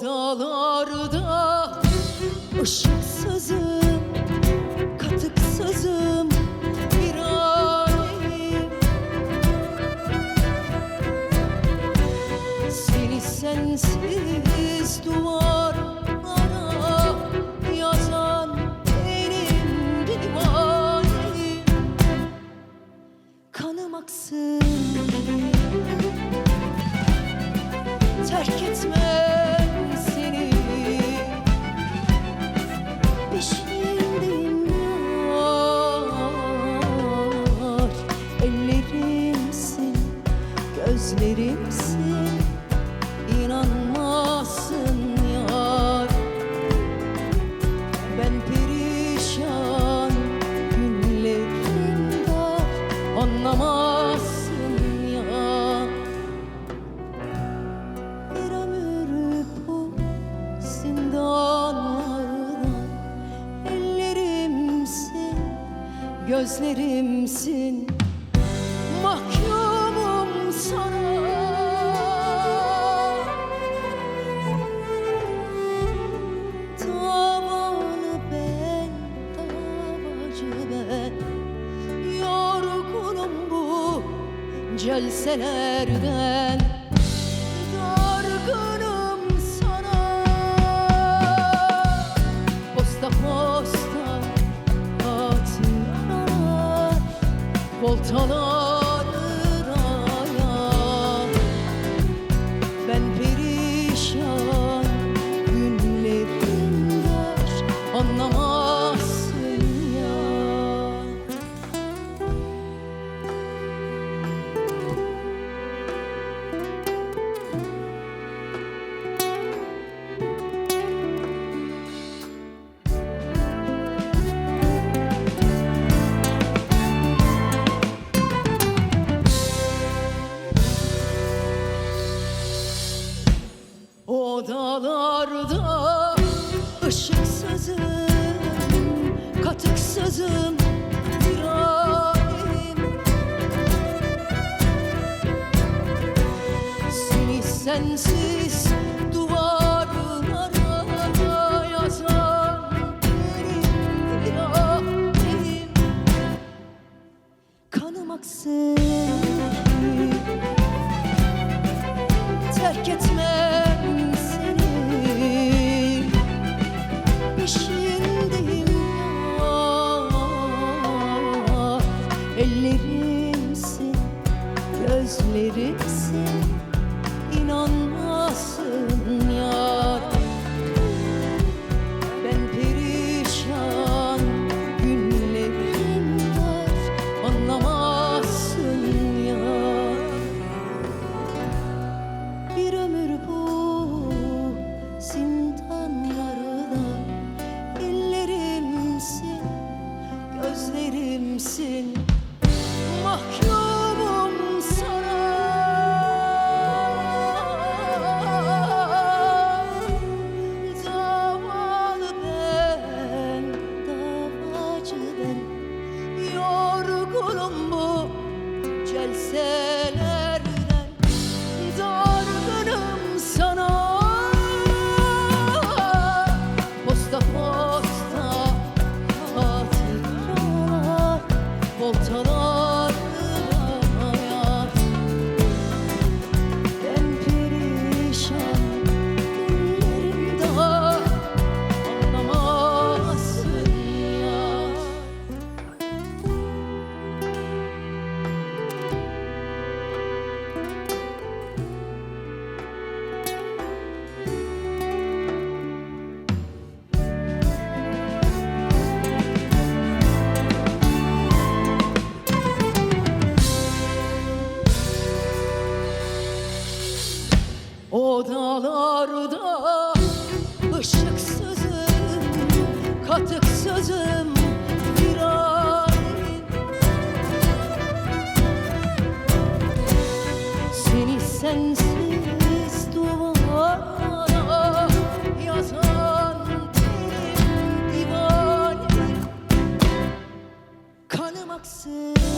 dağlarda ışıksızım, gözlerimsin. Mahkumum sana. Davalı ben, davacı ben. Yorgunum bu celselerden O dağlarda ışıksızım, katıksızım bir halim Seni sensiz duvarlara yazan benim ilahim Kanım aksın terk etmem Ellerimsin, gözlerimsin celselerden O dağlarda ışıksızım, katıksızım bir halim Seni sensiz duvara yazan benim divanem Kanım aksın